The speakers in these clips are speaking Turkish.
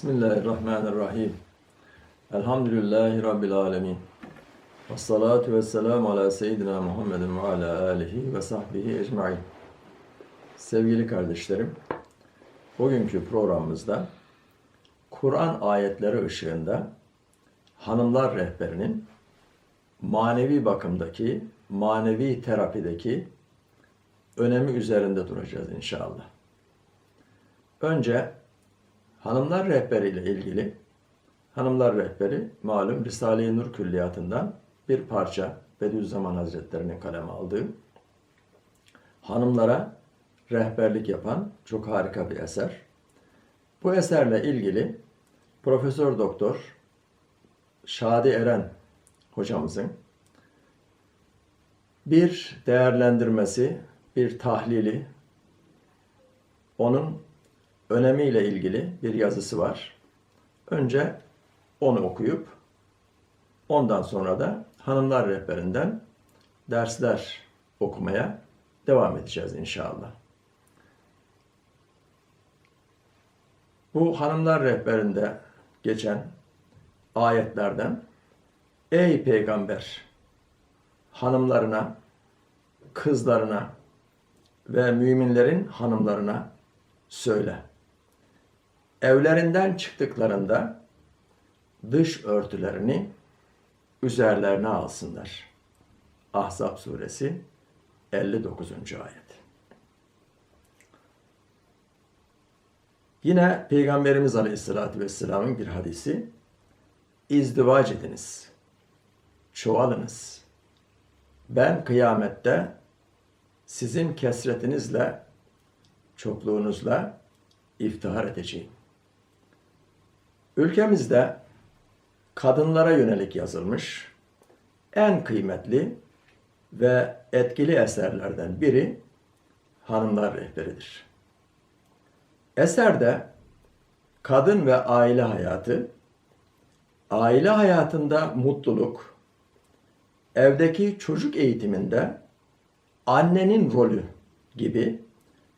Bismillahirrahmanirrahim. Elhamdülillahi Rabbil alemin. Ve salatu ve selamu ala seyyidina Muhammedin ve ala alihi ve sahbihi ecmain. Sevgili kardeşlerim, bugünkü programımızda Kur'an ayetleri ışığında hanımlar rehberinin manevi bakımdaki, manevi terapideki önemi üzerinde duracağız inşallah. Önce Hanımlar Rehberi ile ilgili Hanımlar Rehberi malum Risale-i Nur Külliyatı'ndan bir parça Bediüzzaman Hazretleri'nin kaleme aldığı hanımlara rehberlik yapan çok harika bir eser. Bu eserle ilgili Profesör Doktor Şadi Eren hocamızın bir değerlendirmesi, bir tahlili, onun önemiyle ilgili bir yazısı var. Önce onu okuyup ondan sonra da hanımlar rehberinden dersler okumaya devam edeceğiz inşallah. Bu hanımlar rehberinde geçen ayetlerden Ey peygamber hanımlarına, kızlarına ve müminlerin hanımlarına söyle evlerinden çıktıklarında dış örtülerini üzerlerine alsınlar. Ahzab suresi 59. ayet. Yine Peygamberimiz Aleyhisselatü Vesselam'ın bir hadisi İzdivac ediniz, çoğalınız. Ben kıyamette sizin kesretinizle, çokluğunuzla iftihar edeceğim. Ülkemizde kadınlara yönelik yazılmış en kıymetli ve etkili eserlerden biri Hanımlar Rehberidir. Eserde kadın ve aile hayatı, aile hayatında mutluluk, evdeki çocuk eğitiminde annenin rolü gibi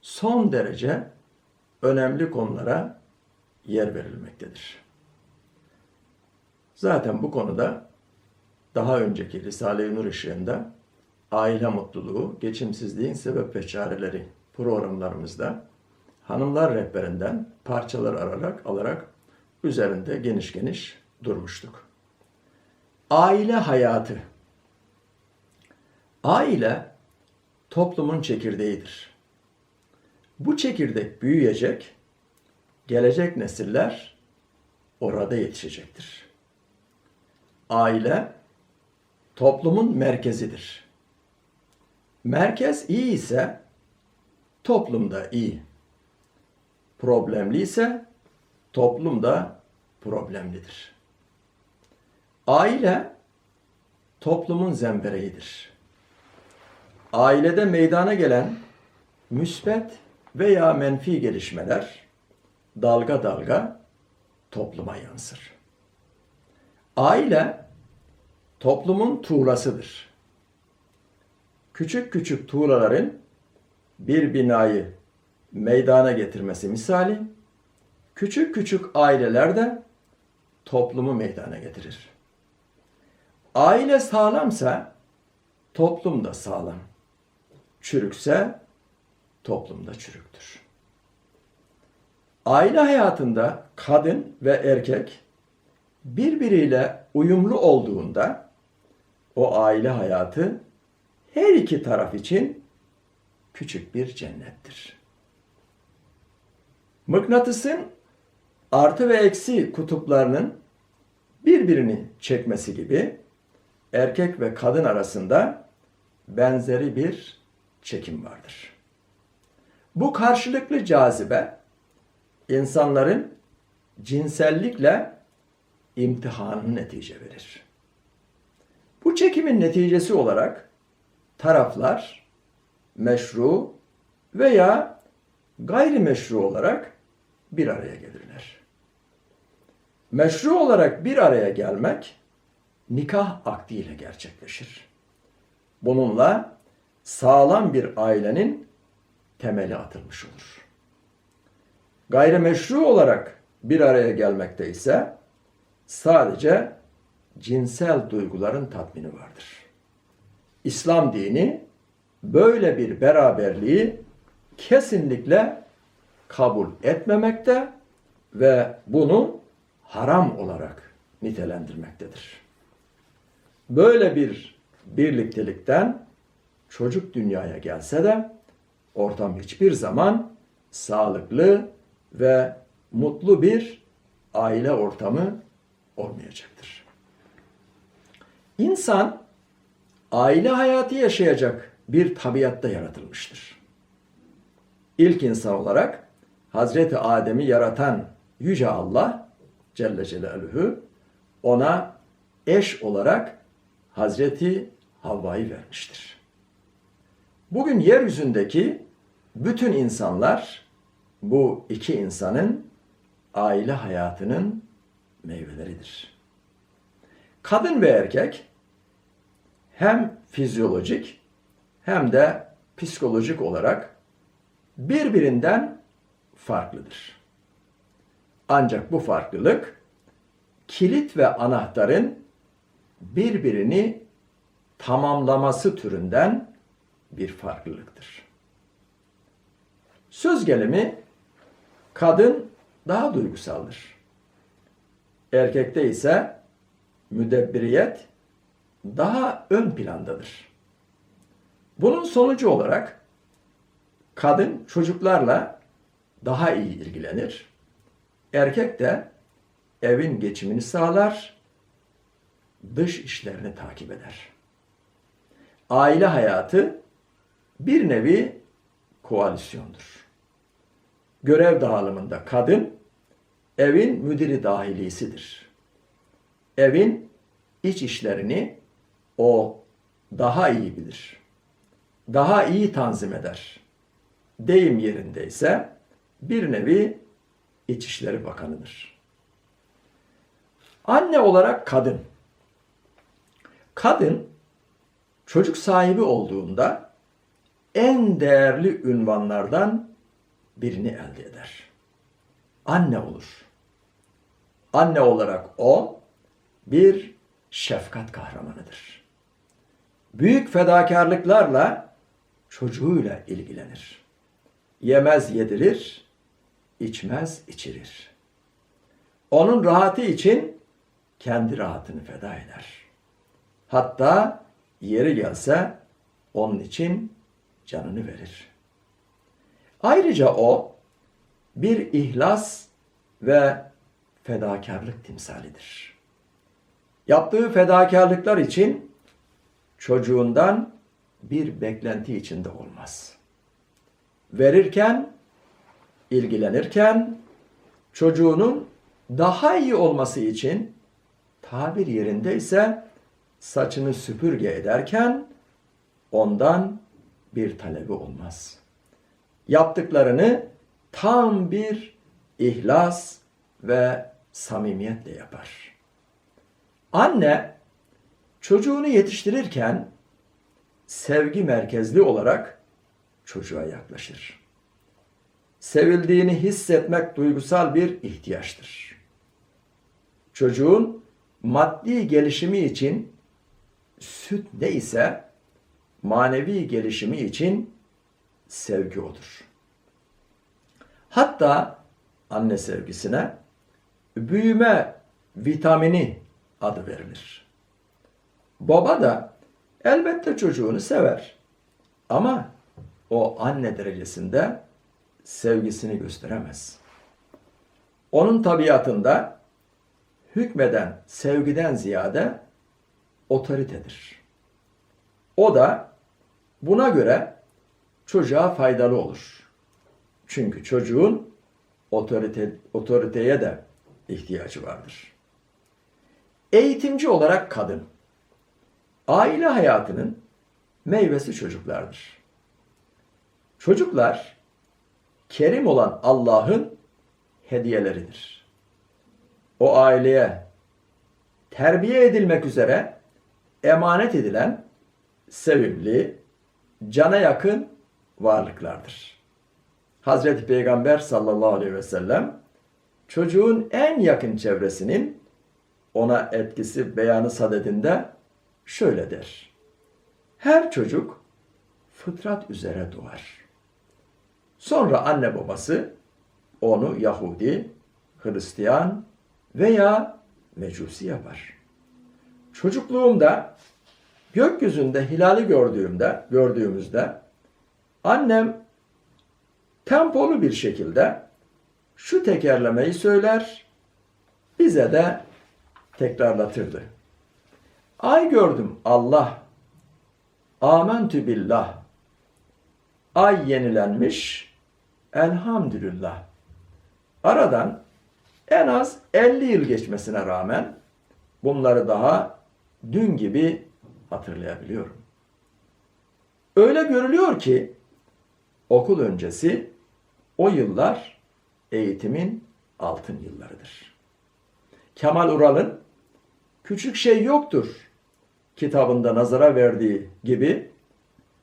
son derece önemli konulara yer verilmektedir. Zaten bu konuda daha önceki Risale-i Nur ışığında aile mutluluğu, geçimsizliğin sebep ve çareleri programlarımızda hanımlar rehberinden parçalar alarak, alarak üzerinde geniş geniş durmuştuk. Aile hayatı. Aile toplumun çekirdeğidir. Bu çekirdek büyüyecek, gelecek nesiller orada yetişecektir. Aile toplumun merkezidir. Merkez iyi ise toplum da iyi. Problemli ise toplum da problemlidir. Aile toplumun zembereğidir. Ailede meydana gelen müsbet veya menfi gelişmeler dalga dalga topluma yansır. Aile toplumun tuğlasıdır. Küçük küçük tuğlaların bir binayı meydana getirmesi misali, küçük küçük aileler de toplumu meydana getirir. Aile sağlamsa toplum da sağlam. Çürükse toplumda çürüktür. Aile hayatında kadın ve erkek birbiriyle uyumlu olduğunda o aile hayatı her iki taraf için küçük bir cennettir. Mıknatısın artı ve eksi kutuplarının birbirini çekmesi gibi erkek ve kadın arasında benzeri bir çekim vardır. Bu karşılıklı cazibe insanların cinsellikle imtihanı netice verir. Bu çekimin neticesi olarak taraflar meşru veya gayrimeşru olarak bir araya gelirler. Meşru olarak bir araya gelmek nikah akdiyle gerçekleşir. Bununla sağlam bir ailenin temeli atılmış olur. Gayrimeşru olarak bir araya gelmekte ise sadece cinsel duyguların tatmini vardır. İslam dini böyle bir beraberliği kesinlikle kabul etmemekte ve bunu haram olarak nitelendirmektedir. Böyle bir birliktelikten çocuk dünyaya gelse de ortam hiçbir zaman sağlıklı ve mutlu bir aile ortamı olmayacaktır. İnsan aile hayatı yaşayacak bir tabiatta yaratılmıştır. İlk insan olarak Hazreti Adem'i yaratan Yüce Allah Celle Celaluhu ona eş olarak Hazreti Havva'yı vermiştir. Bugün yeryüzündeki bütün insanlar bu iki insanın aile hayatının meyveleridir. Kadın ve erkek hem fizyolojik hem de psikolojik olarak birbirinden farklıdır. Ancak bu farklılık kilit ve anahtarın birbirini tamamlaması türünden bir farklılıktır. Söz gelimi kadın daha duygusaldır. Erkekte ise müdebbiriyet daha ön plandadır. Bunun sonucu olarak kadın çocuklarla daha iyi ilgilenir. Erkek de evin geçimini sağlar, dış işlerini takip eder. Aile hayatı bir nevi koalisyondur. Görev dağılımında kadın evin müdiri dahilisidir. Evin iç işlerini o daha iyi bilir. Daha iyi tanzim eder. Deyim yerindeyse bir nevi İçişleri Bakanı'dır. Anne olarak kadın. Kadın çocuk sahibi olduğunda en değerli ünvanlardan birini elde eder. Anne olur. Anne olarak o bir şefkat kahramanıdır. Büyük fedakarlıklarla çocuğuyla ilgilenir. Yemez yedirir, içmez içirir. Onun rahatı için kendi rahatını feda eder. Hatta yeri gelse onun için canını verir. Ayrıca o bir ihlas ve fedakarlık timsalidir. Yaptığı fedakarlıklar için çocuğundan bir beklenti içinde olmaz. Verirken, ilgilenirken çocuğunun daha iyi olması için tabir yerindeyse saçını süpürge ederken ondan bir talebi olmaz. Yaptıklarını tam bir ihlas ve samimiyetle yapar. Anne çocuğunu yetiştirirken sevgi merkezli olarak çocuğa yaklaşır. Sevildiğini hissetmek duygusal bir ihtiyaçtır. Çocuğun maddi gelişimi için süt ne ise manevi gelişimi için sevgi odur. Hatta anne sevgisine büyüme vitamini adı verilir. Baba da elbette çocuğunu sever. Ama o anne derecesinde sevgisini gösteremez. Onun tabiatında hükmeden sevgiden ziyade otoritedir. O da buna göre çocuğa faydalı olur. Çünkü çocuğun otorite, otoriteye de ihtiyacı vardır. Eğitimci olarak kadın. Aile hayatının meyvesi çocuklardır. Çocuklar kerim olan Allah'ın hediyeleridir. O aileye terbiye edilmek üzere emanet edilen sevimli, cana yakın varlıklardır. Hazreti Peygamber sallallahu aleyhi ve sellem çocuğun en yakın çevresinin ona etkisi beyanı sadedinde şöyle der. Her çocuk fıtrat üzere doğar. Sonra anne babası onu Yahudi, Hristiyan veya Mecusi yapar. Çocukluğumda gökyüzünde hilali gördüğümde, gördüğümüzde annem tempolu bir şekilde şu tekerlemeyi söyler, bize de tekrarlatırdı. Ay gördüm Allah, amentü billah, ay yenilenmiş, elhamdülillah. Aradan en az 50 yıl geçmesine rağmen bunları daha dün gibi hatırlayabiliyorum. Öyle görülüyor ki okul öncesi o yıllar eğitimin altın yıllarıdır. Kemal Ural'ın Küçük Şey Yoktur kitabında nazara verdiği gibi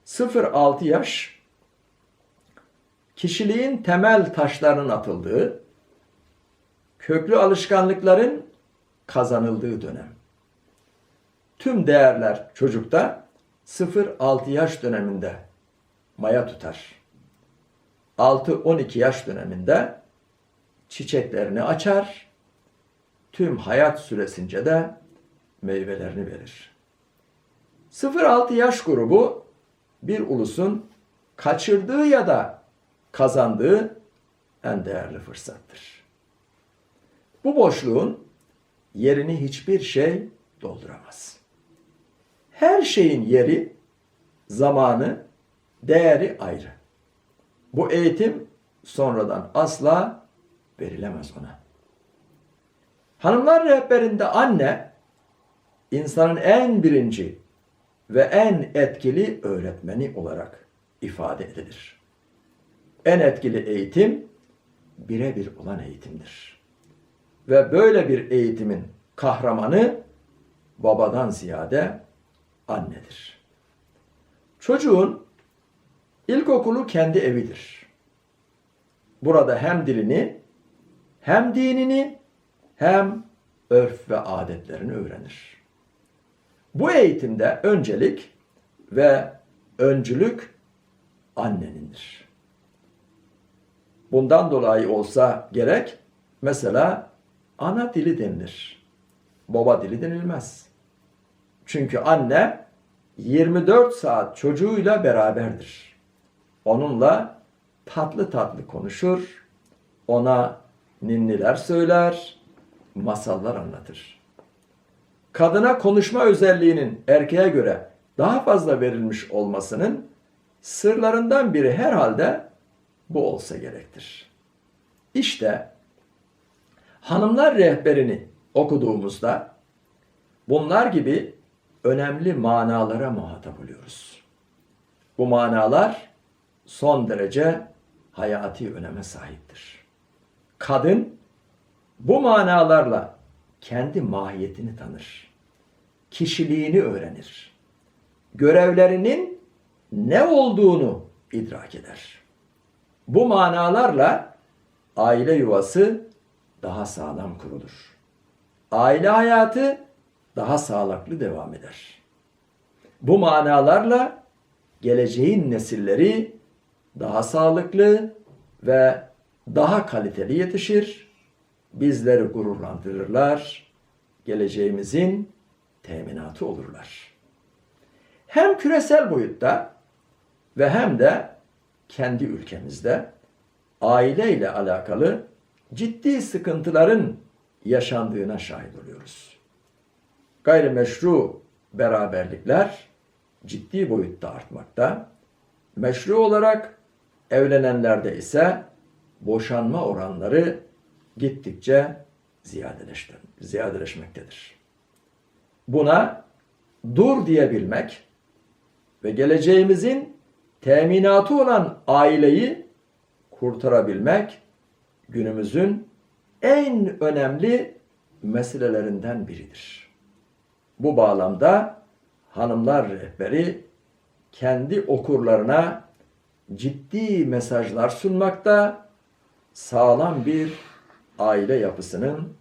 0-6 yaş kişiliğin temel taşlarının atıldığı, köklü alışkanlıkların kazanıldığı dönem. Tüm değerler çocukta 0-6 yaş döneminde maya tutar. 6-12 yaş döneminde çiçeklerini açar. Tüm hayat süresince de meyvelerini verir. 0-6 yaş grubu bir ulusun kaçırdığı ya da kazandığı en değerli fırsattır. Bu boşluğun yerini hiçbir şey dolduramaz. Her şeyin yeri, zamanı, değeri ayrı. Bu eğitim sonradan asla verilemez ona. Hanımlar rehberinde anne insanın en birinci ve en etkili öğretmeni olarak ifade edilir. En etkili eğitim birebir olan eğitimdir. Ve böyle bir eğitimin kahramanı babadan ziyade annedir. Çocuğun ilkokulu kendi evidir. Burada hem dilini, hem dinini, hem örf ve adetlerini öğrenir. Bu eğitimde öncelik ve öncülük annenindir. Bundan dolayı olsa gerek mesela ana dili denilir. Baba dili denilmez. Çünkü anne 24 saat çocuğuyla beraberdir. Onunla tatlı tatlı konuşur, ona ninniler söyler, masallar anlatır. Kadına konuşma özelliğinin erkeğe göre daha fazla verilmiş olmasının sırlarından biri herhalde bu olsa gerektir. İşte hanımlar rehberini okuduğumuzda bunlar gibi önemli manalara muhatap oluyoruz. Bu manalar son derece hayati öneme sahiptir. Kadın bu manalarla kendi mahiyetini tanır. Kişiliğini öğrenir. Görevlerinin ne olduğunu idrak eder. Bu manalarla aile yuvası daha sağlam kurulur. Aile hayatı daha sağlıklı devam eder. Bu manalarla geleceğin nesilleri daha sağlıklı ve daha kaliteli yetişir. Bizleri gururlandırırlar. Geleceğimizin teminatı olurlar. Hem küresel boyutta ve hem de kendi ülkemizde aile ile alakalı ciddi sıkıntıların yaşandığına şahit oluyoruz. Gayrimeşru beraberlikler ciddi boyutta artmakta. Meşru olarak evlenenlerde ise boşanma oranları gittikçe ziyadeleşmektedir. Buna dur diyebilmek ve geleceğimizin teminatı olan aileyi kurtarabilmek günümüzün en önemli meselelerinden biridir. Bu bağlamda hanımlar rehberi kendi okurlarına ciddi mesajlar sunmakta, sağlam bir aile yapısının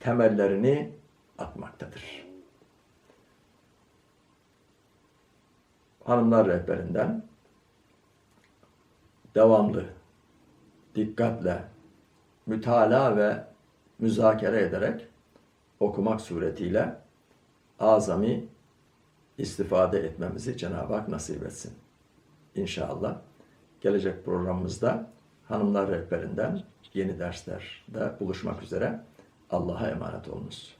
temellerini atmaktadır. Hanımlar rehberinden devamlı, dikkatle, mütalaa ve müzakere ederek okumak suretiyle azami istifade etmemizi Cenab-ı Hak nasip etsin. İnşallah gelecek programımızda hanımlar rehberinden yeni derslerde buluşmak üzere Allah'a emanet olunuz.